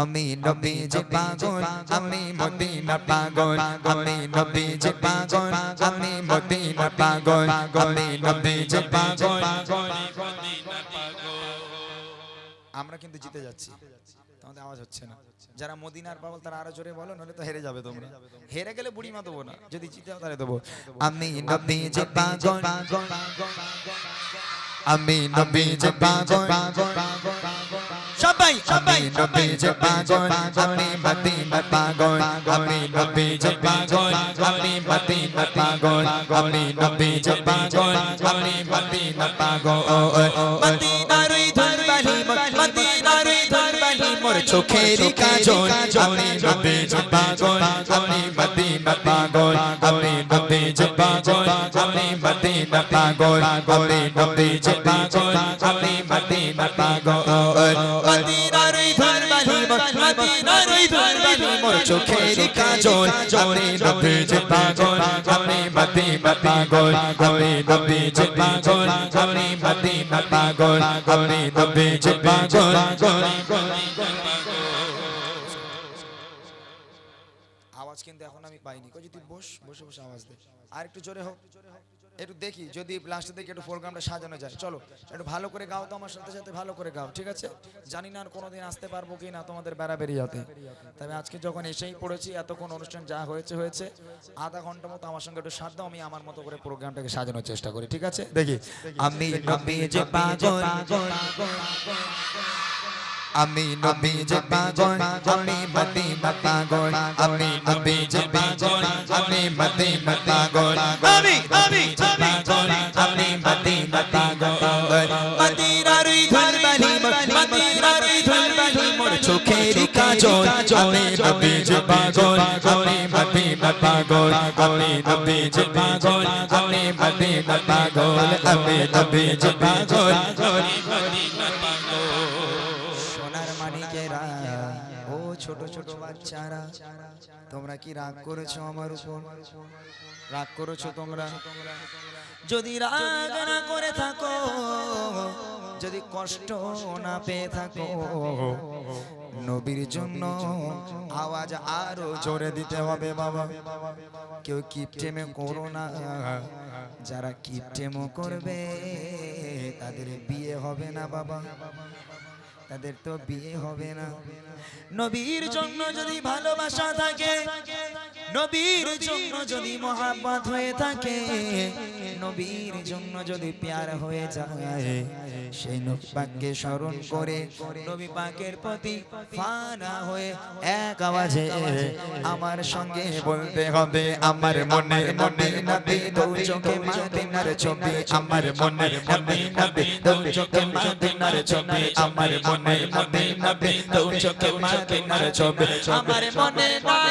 আমি নবী যে পাগল আমি মদিনা পাগল আমি নবী যে পাগল আমি মদিনা পাগল আমি নবী যে পাগল আমরা কিন্তু জিতে যাচ্ছি। তোমাদের আওয়াজ হচ্ছে না। যারা মদিনার পাগল তারা আরও জোরে বলো নলে তো হেরে যাবে তোমরা। হেরে গেলে বুড়ি মা দেবো না। যদি জিতে তাহলে দেবো। আমি নবী যে পাগল। আমি নবী যে পাগল। সবাই সবাই নবী যে পাগল আমি মদিনা পাগল আমি নবী যে পাগল আমি মদিনা পাগল আমি নবী যে পাগল আমি মদিনা পাগল চোখের কাজল আমি নবী পাগল আমি মদিনা পাগল আমি নবী পাগল আমি মদিনা পাগল আমি নবী পাগল আমি মদিনা পাগল মদিনার ওই ধরবালি মদিনার ওই ধরবালি মোর চোখের কাজল আমি নবী পাগল আমি মদিনা পাগল আমি নবী পাগল আমি মদিনা পাগল আমি নবী পাগল পাইনি কই তুই বস বসে বসে আওয়াজ দে। আর একটু জোরে হোক। একটু দেখি যদি একটু প্রোগ্রামটা সাজানো যায়। চলো একটু ভালো করে গাও তো আমার সাথে সাথে ভালো করে গাও ঠিক আছে? জানি না আর কোনোদিন আসতে পারব কি না তোমাদের বেড়াবেড়ি যাতে তবে আজকে যখন এসেই পড়েছি এতক্ষণ অনুষ্ঠান যা হয়েছে হয়েছে। আধা ঘণ্টা মতো আমার সঙ্গে একটু সাথ দাও আমি আমার মতো করে প্রোগ্রামটাকে সাজানোর চেষ্টা করি ঠিক আছে? দেখি। আমি যে পাগল। আমি নবী যে পাগল, আমি মদিনা পাগল, আমি নবী যে পাগল, আমি মদিনা পাগল। আমি আমি পাগল, আমি মদিনা পাগল। মদিনার ওই ধুলবালি মদিনার ওই ধুলবালি মোর চোখের কাজল। আমি নবী যে পাগল, আমি মদিনা পাগল। আমি নবী যে পাগল, আমি মদিনা পাগল। আমি নবী যে পাগল সোনার বাচ্চারা তোমরা কি রাগ করেছ আমার উপর? রাগ করেছ তোমরা? যদি রাগ না করে থাকো, যদি কষ্ট না পেয়ে থাকো, নবীর জন্য আওয়াজ আরও জোরে দিতে হবে বাবা। কেউ কিপটেমে করো না। যারা কিপটেমো করবে, তাদের বিয়ে হবে না বাবা। তাদের তো বিয়ে হবে না। নবীর জন্য যদি ভালোবাসা থাকে নবীর জন্য যদি মহাব্বত হয়ে থাকে নবীর জন্য যদি প্যার হয়ে যায় সেই নবী পাককে স্মরণ করে নবী পাকের প্রতি ফানা হয়ে এক আওয়াজে আমার সঙ্গে বলতে হবে আমার মনে মনে নবী দু চোখে মাদিনার ছবি আমার মনে মনে নবী দু চোখে মাদিনার ছবি আমার মনে মনে নবী দু চোখে মাদিনার ছবি আমার মনে নবী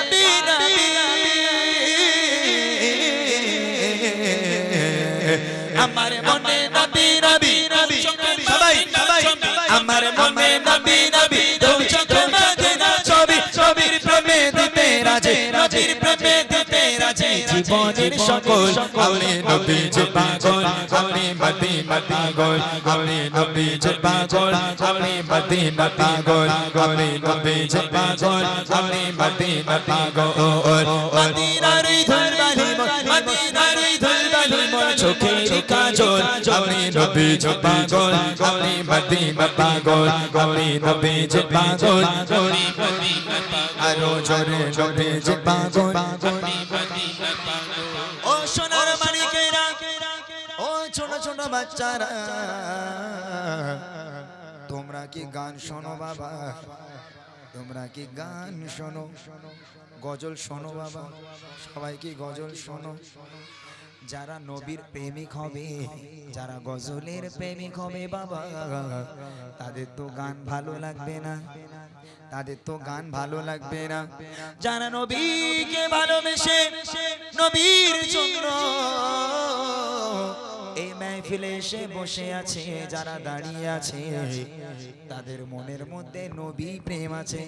আমার মনে নবী নবী নবী সবাই সবাই আমার মনে নবী নবী দু চোখে মাদিনার ছবি ছবির প্রেমে দিতে রাজে নবীর প্রেমে দিতে রাজে। জীবনের সকল আমি নবী যে পাগল আমি মদিনা পাগল আমি নবী যে পাগল আমি মদিনা পাগল আমি নবী যে পাগল আমি মদিনা পাগল মদিনার ধরবালি আমি নবী আমি আমি নবী আরও পাগল ও সোনার ও ছোট ছোট বাচ্চারা, তোমরা কি গান শোনো বাবা? তোমরা কি গান শোনো? গজল শোনো বাবা? সবাই কি গজল শোনো? যারা নবীর প্রেমিক হবে যারা গজলের প্রেমিক হবে বাবা। তাদের তো গান ভালো লাগবে না। তাদের তো গান ভালো লাগবে না। যারা নবীকে ভালোবেসে নবীর জন্য এই মাহফিলে এসে বসে আছে, যারা দাঁড়িয়ে আছে, তাদের মনের মধ্যে নবী প্রেম আছে,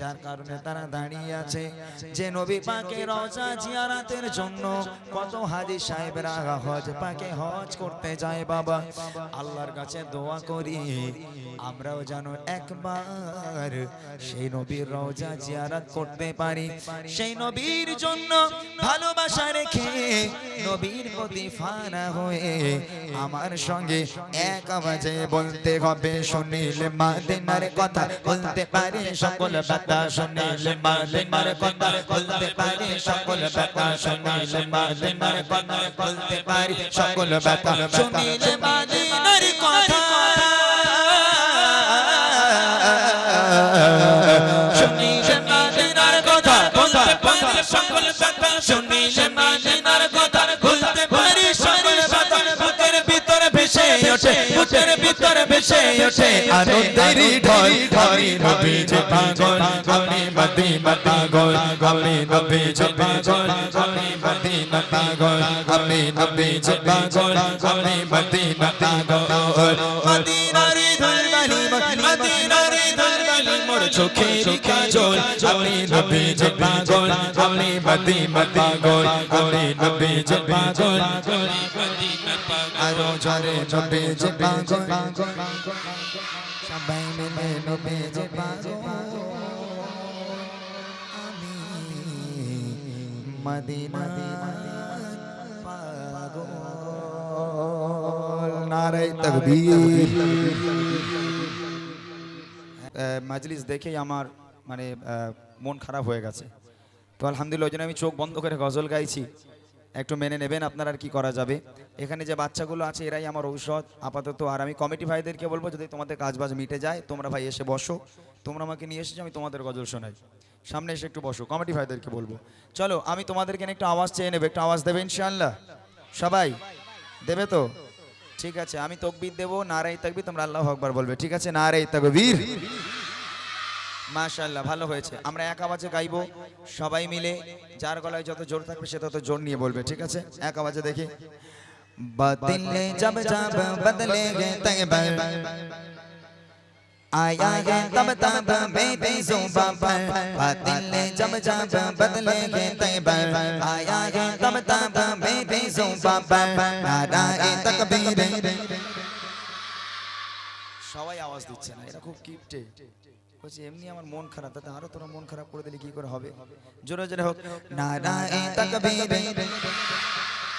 যার কারণে তারা দাঁড়িয়ে আছে। যে নবী পাকে রজা জিয়ারাতের জন্য কত হাজি সাহেবরা হজ পাকে হজ করতে যায় বাবা। আল্লাহর কাছে দোয়া করি আমরাও যেন একবার সেই নবীর রওজা জিয়ারত করতে পারি। সেই নবীর জন্য ভালোবাসা রেখে নবীর প্রতি ফানা হয়ে আমার সঙ্গে এক আওয়াজে বলতে হবে শুনিলে মাদিনার কথা বলতে পারে, সকল ব্যথা শুনিলে মাদিনার কথা বলতে পারে, সকল ব্যথা শুনিলে মাদিনার কথা বলতে পারি, সকল ব্যথা শুনিলে মাদিনার কথা শুনিলে মাদিনার কথা, বলতে পারি সকল ব্যথা শুনিলে মাদিনার কথা, বলতে পারি সকল ব্যথা বুকের ভিতরে ভেসে ওঠে, বুকের ভিতরে মদিনা চোখের কাজল আমি নবী যে পাগল, আমি মদিনা পাগল, আমি নবী যে পাগল। আরও জরে নবী যে পাগল। সবাই মিলে নবী যে পাগল। আমি মদিনা পাগল। নারে তকবীর। মাজলিস দেখেই আমার মানে মন খারাপ হয়ে গেছে। তো আলহামদুলিল্লাহ, ওই জন্য আমি চোখ বন্ধ করে গজল গাইছি। একটু মেনে নেবেন আপনারা আর কি করা যাবে। এখানে যে বাচ্চাগুলো আছে, এরাই আমার ঔষধ, আপাতত। আর আমি কমিটি ভাইদেরকে বলব, যদি তোমাদের কাজ বাজ মিটে যায়, তোমরা ভাই এসে বসো। তোমরা আমাকে নিয়ে এসেছ, আমি তোমাদের গজল শোনাই। সামনে এসে একটু বসো কমিটি ভাইদেরকে বলব। চলো, আমি তোমাদেরকে একটু আওয়াজ চেয়ে নেবে, একটু আওয়াজ দেবে ইনশাআল্লাহ? সবাই? দেবে তো? ঠিক আছে, আমি তকবির দেবো নারাই তাকবি তোমরা আল্লাহ আকবার বলবে। ঠিক আছে নারাই তাকবীর? মাশাআল্লাহ ভালো হয়েছে আমরা এক আওয়াজে গাইবো সবাই মিলে যার গলায় যত জোর থাকবে সে তত জোর নিয়ে বলবে ঠিক আছে এক আওয়াজে দেখি বদলে জব জব বদলেগে তৈবা आया है तब तब बेबी जुबा पर बदले जब जब बदलेगे तैबा आया है तब तब बेबी जुबा पर नाराए तकबीर সবাই আওয়াজ দিচ্ছে না এটা খুব কিপটে বলছে, এমনি আমার মন খারাপ, তাতে আরও তোরা মন খারাপ করে দিলে কি করে হবে? জোরে জোরে হোক না না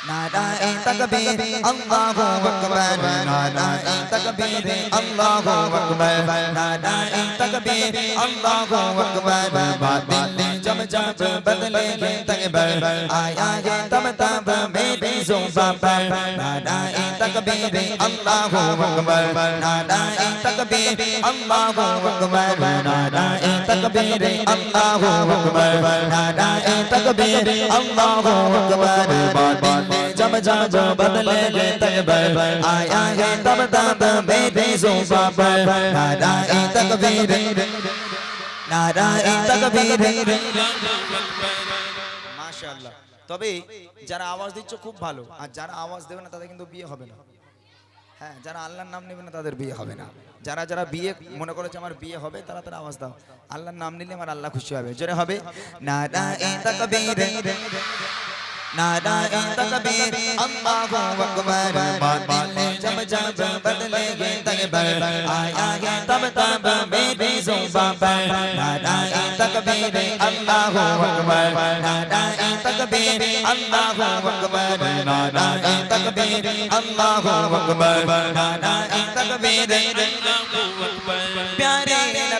নারায় তকবীর, আল্লাহু আকবার, নারায় তকবীর, আল্লাহু আকবার, নারায় তকবীর, আল্লাহু আকবার বাতিল জম জম বদলে গে তকবীর, আয়া গে তম তম মেরি জুবা নারায় تکبیر اللہ اکبر نعرہ تکبیر اللہ اکبر نعرہ تکبیر اللہ اکبر نعرہ تکبیر اللہ اکبر بادی جب جب بدلے گے تکبر آیا ہے تب تب میرے زوبا پر نعرہ تکبیر نعرہ تکبیر ماشاءاللہ তবে যারা আওয়াজ দিচ্ছ খুব ভালো, আর যারা আওয়াজ দেবে না তাদের কিন্তু বিয়ে হবে না। হ্যাঁ যারা আল্লাহর নাম নেবে না তাদের বিয়ে হবে না। যারা যারা বিয়ে মনে করেছে আমার বিয়ে হবে, তারা তারা আওয়াজ দাও। আল্লাহর নাম নিলে আমার আল্লাহ খুশি হবে। জোরে হবে না नाराए तकबीर अल्लाहु अकबर बातिल जब जब बदलेगे तकबर आया है तब तब मेरी जुबा पर नाराए तकबीर अल्लाहु अकबर नाराए तकबीर अल्लाहु अकबर नाराए तकबीर अल्लाहु अकबर नाराए तकबीर प्यारे नबी ने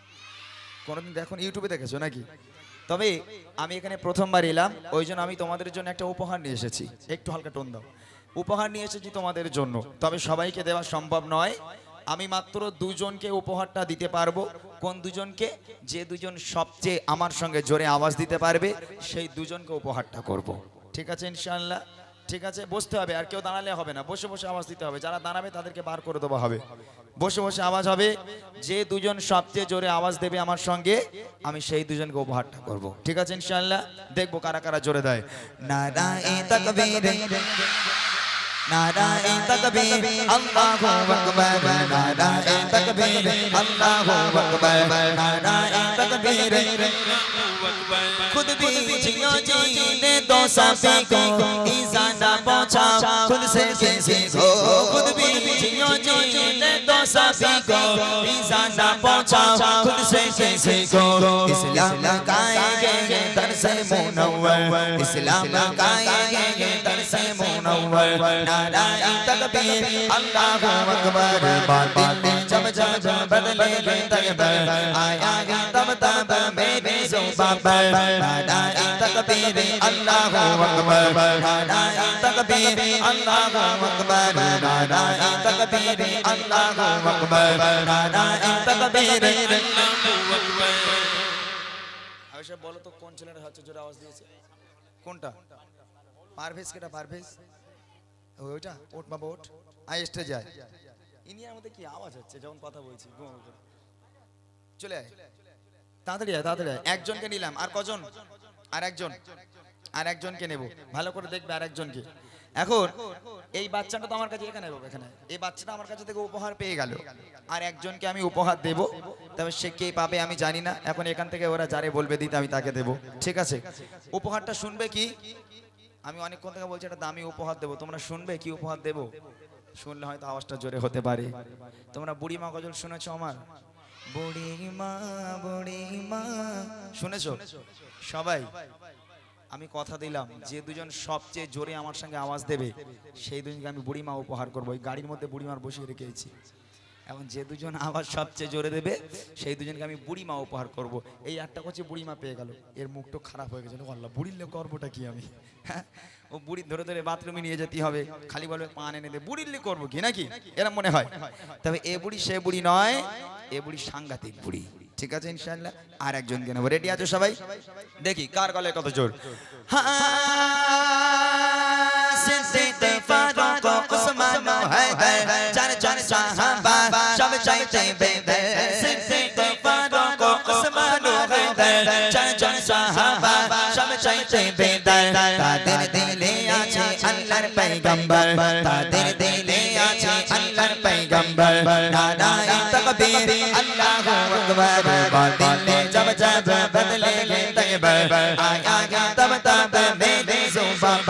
কোনোদিন দেখুন ইউটিউবে দেখেছ নাকি? তবে আমি এখানে প্রথমবার এলাম, ওই জন্য আমি তোমাদের জন্য একটা উপহার নিয়ে এসেছি। একটু হালকা টোন দাও। উপহার নিয়ে এসেছি তোমাদের জন্য। তবে সবাইকে দেওয়া সম্ভব নয়। আমি মাত্র দুজনকে উপহারটা দিতে পারব। কোন দুজনকে? যে দুজন সবচেয়ে আমার সঙ্গে জোরে আওয়াজ দিতে পারবে, সেই দুজনকে উপহারটা করব। ঠিক আছে ইনশাআল্লাহ? ঠিক আছে, বসতে হবে, আর কেউ দাঁড়ালে হবে না। বসে বসে আওয়াজ দিতে হবে। যারা দাঁড়াবে, তাদেরকে বার করে দেওয়া হবে। বসে বসে আওয়াজ হবে, যে দুজন সবচেয়ে জোরে আওয়াজ দেবে আমার সঙ্গে, আমি সেই দুজনকে উপহারটা করব। ঠিক আছে ইনশাল্লাহ দেখব কারা কারা জোরে দেয়। নারায়ে नाराय तकबीर अल्लाह अकबर नाराय तकबीर अल्लाह अकबर नाराय तकबीर खुद भी जियो जी ने दो साथी को इजाना पहुंचा खुद से किसी को खुद भी जियो जी ने दो साथी को इजाना पहुंचा खुद से किसी को इस्लाम लगाएंगे दर से मुनव्वर इस्लाम लगाएंगे منور نارائن تکبیر اللہ اکبر باطن میں جب جب بدلے گے تکبر آیا گے تب تب میرے زوبہ پر نارائن تکبیر اللہ اکبر نارائن تکبیر اللہ اکبر نارائن تکبیر اللہ اکبر نارائن تکبیر اللہ اکبر আয়সা বলো তো কোন ছেলেটা হাত জোরে আওয়াজ দিয়েছে কোনটা পারভেজ কেটা পারভেজ? ওই ওইটা? ওট বাবা ওট? আই স্টে যায় ইন্ডিয়ার মধ্যে কি আওয়াজ হচ্ছে? যখন কথা বলছি। চলে আয়। তাড়াতাড়ি আয় তাড়াতাড়ি আয়। একজনকে নিলাম। আর কজন? আর একজন। আর একজনকে নেব। ভালো করে দেখবে আর একজনকে। এখন এই বাচ্চাটা তো আমার কাছে এখানে এখানে। এই বাচ্চাটা আমার কাছে থেকে উপহার পেয়ে গেল। আর একজনকে আমি উপহার দেব। তবে সে কে পাবে আমি জানি না। এখন এখান থেকে ওরা যারে বলবে দিতে আমি তাকে দেব। ঠিক আছে? উপহারটা শুনবে কি? আমি অনেকক্ষণ থেকে বলছি, একটা দামি উপহার দেবো। তোমরা শুনবে কি উপহার দেবো? শুনলে হয়তো আওয়াজটা জোরে হতে পারে। তোমরা বুড়িমা গজল শুনেছো আমার? বুড়িমা বুড়িমা। শুনেছো? সবাই, আমি কথা দিলাম, যে দুজন সবচেয়ে জোরে আমার সঙ্গে আওয়াজ দেবে, সেই দুজনকে আমি বুড়িমা উপহার করব। ওই গাড়ির মধ্যে বুড়িমার বসিয়ে রেখেছি এখন যে দুজন আওয়াজ সবচেয়ে জোরে দেবে, সেই দুজনকে আমি বুড়িমা উপহার করব। এই একটা করছে বুড়িমা পেয়ে গেল। এর মুখটা খারাপ হয়ে গেছে। আল্লাহ বুড়িলে করবোটা কি আমি? হ্যাঁ? ও বুড়ি ধরে ধরে বাথরুমে নিয়ে যেতে হবে। খালি বলবে পান এনে দে। বুড়িলে করব কি নাকি? এরম মনে হয়। তবে এ বুড়ি সে বুড়ি নয়, এ বুড়ি সাংঘাতিক বুড়ি। ঠিক আছে ইনশাআল্লাহ? আর একজনকে নেব। রেডি আছো সবাই? দেখি, কার গলে কত জোর? হ্যাঁ। চাইতে বেদে সিদ্দিক ফারুক ওসমান হায়দার চারজন সাহাবা সব চাইতে বেদে তাদের দিলে আছে আল্লাহর পয়গম্বর তাদের দিলে আছে আল্লাহর পয়গম্বর নারায়ে তাকবীর আল্লাহু আকবার বাতিলে জব জব বদলে গে তকবীর আয়া গা তব তব মেরে সুবাব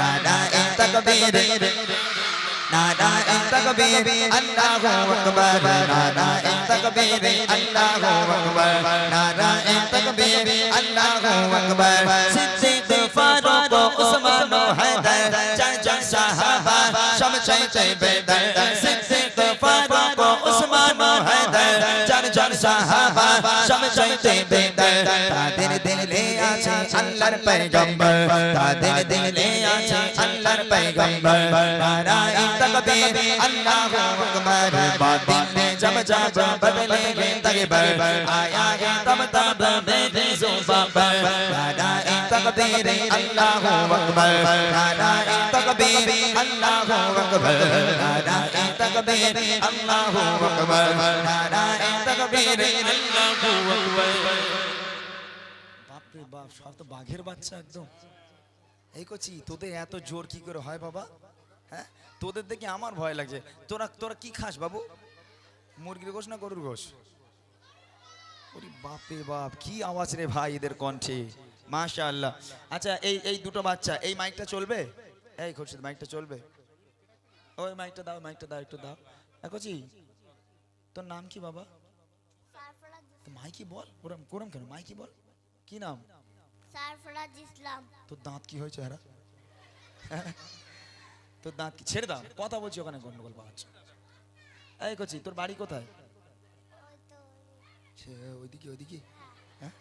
নারায়ে তাকবীর নারায়ণ তকবীর, আল্লাহু আকবার নারায়ণ তকবীর, আল্লাহু আকবার নারায়ণ তকবীর, আল্লাহু আকবার। সিদ্দিক ফারুক উসমান হায়দার চাচা সাহাবা, সব চাইতে বেদার। সিদ্দিক ফারুক উসমান হায়দার চাচা সাহাবা, সব চাইতে বেদার। তাদের দিলে আছে আল্লাহর পয়গম্বর, তাদের দিলে আছে আল্লাহর পয়গম্বর। নারায়ণ নারায়ে তাকবীর আল্লাহু আকবার বাতিলে জব জব বদলে তকবর আয়া গে তব তব মেরে जुबान पर नाराये तकबीर अल्लाहु अकबर नाराये तकबीर अल्लाहु अकबर नाराये तकबीर अल्लाहु अकबर नाराये तकबीर अल्लाहु अकबर বাপরে বাপ সব তো বাঘের বাচ্চা একদম এই কচি তোদের এত জোর কি করে হয় বাবা হ্যাঁ? তোদের দেখে আমার ভয় লাগছে। তোরা তোরা কি খাস বাবু? মুরগির গোশ না গরুর গোশ? ওরে বাপরে বাপ কি আওয়াজ রে ভাই এদের কণ্ঠে। মাশা আল্লাহ আচ্ছা এই এই দুটো বাচ্চা এই মাইকটা চলবে? এই খুরশিদ মাইকটা চলবে। ওই মাইকটা দাও মাইকটা দাও একটু দাও। কচি তোর নাম কি বাবা? তো মাইকি বল ওরম কোরম কেন? মাইকি বল। কি নাম? সারফরাজ ইসলাম। তোর দাঁত কি হয়েছে এরা তোর দাঁত কি ছেড়ে দাও? কথা বলছি ওখানে গন্ডগোল পাচ্ছ এই কচি তোর বাড়ি কোথায়? সে ওইদিকে ওইদিকে? হ্যাঁ?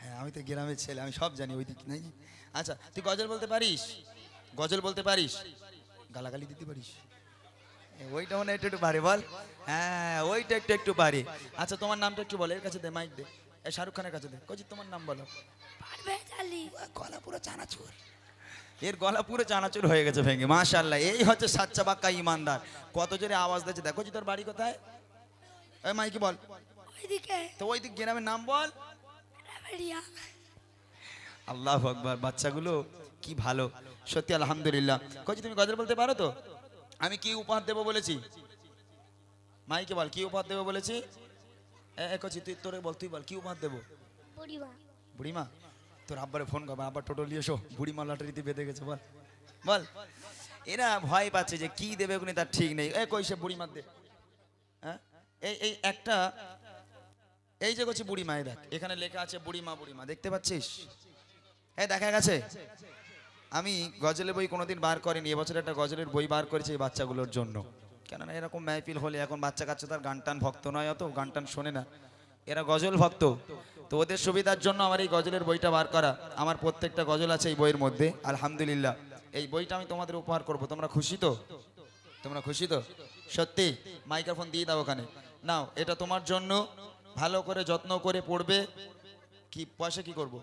হ্যাঁ আমি তো গ্রামের ছেলে আমি সব জানি ওইদিকে নাকি আচ্ছা তুই গজল বলতে পারিস? গজল বলতে পারিস? গালাগালি দিতে পারিস? ওইটা মনে একটু একটু পারি বল। হ্যাঁ ওইটা একটু একটু পারি। আচ্ছা তোমার নামটা একটু বল এর কাছে দে মাইক দে। শাহরুখ খানের কাছে দে। কচি তোমার নাম বলো। আলী গলা পুরো চানাচুর। এর গলা পুরো চানাচুর হয়ে গেছে ভেঙে মাশাল্লাহ এই হচ্ছে সাচ্চা বাক্কা ইমানদার। কত জোরে আওয়াজ দিচ্ছে দেখো তোর বাড়ি কোথায়? এই মাইকি বল। তো ওই দিক গ্রামের নাম বল। আল্লাহ আকবার বাচ্চাগুলো কি ভালো। সত্যি আলহামদুলিল্লাহ। কচি তুমি গজল বলতে পারো তো? আমি কি উপহার দেবো বলেছি? মাইকে বল কি উপহার দেবো বলেছি? কচি তুই তোরে বল তুই বল কি উপহার দেবো? বুড়িমা। বুড়িমা? তোর আব্বারে ফোন করবে আব্বা টোটো নিয়ে এসো বুড়িমা লটারিতে বেঁধে গেছে, বল। বল। এরা ভয় পাচ্ছে যে কি দেবে ওখানে তার ঠিক নেই। এ কই সে বুড়িমার দে? হ্যাঁ? এই এই একটা, এই যে করছি বুড়িমা, এই দেখ, এখানে লেখা আছে বুড়ি বুড়িমা বুড়িমা, দেখতে পাচ্ছিস? হ্যাঁ দেখা গেছে। আমি গজলের বই কোনোদিন বার করিনি, এবছর একটা গজলের বই বার করেছি এই বাচ্চাগুলোর জন্য। কেননা এরকম মাহফিল হলে এখন বাচ্চা কাচ্চা তার গান টান ভক্ত নয় অত গান টান শোনে না। এরা গজল ভক্ত। তো ওদের সুবিধার জন্য আমার এই গজলের বইটা বার করা। আমার প্রত্যেকটা গজল আছে এই বইয়ের মধ্যে, আলহামদুলিল্লাহ। এই বইটা আমি তোমাদের উপহার করব। তোমরা খুশি তো? তোমরা খুশি তো? সত্যি, মাইক্রোফোন দিয়ে দাও ওখানে। নাও, এটা তোমার জন্য। ভালো করে যত্ন করে পড়বে। কি, পয়সা কি করব?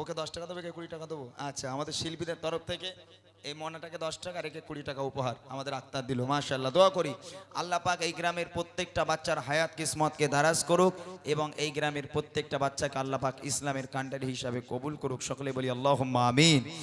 ওকে দশ টাকা দেবে কে কুড়ি টাকা দেবো? আচ্ছা আমাদের শিল্পীদের তরফ থেকে এই মনাটাকে দশ টাকা রেখে কুড়ি টাকা উপহার আমাদের আক্তার দিল। মাশাল্লাহ দোয়া করি। আল্লাহ পাক এই গ্রামের প্রত্যেকটা বাচ্চার হায়াত, কিসমতকে দারাজ করুক এবং এই গ্রামের প্রত্যেকটা বাচ্চাকে আল্লাহ পাক ইসলামের কান্ডারি হিসাবে কবুল করুক। সকলে বলি আল্লাহ আমিন।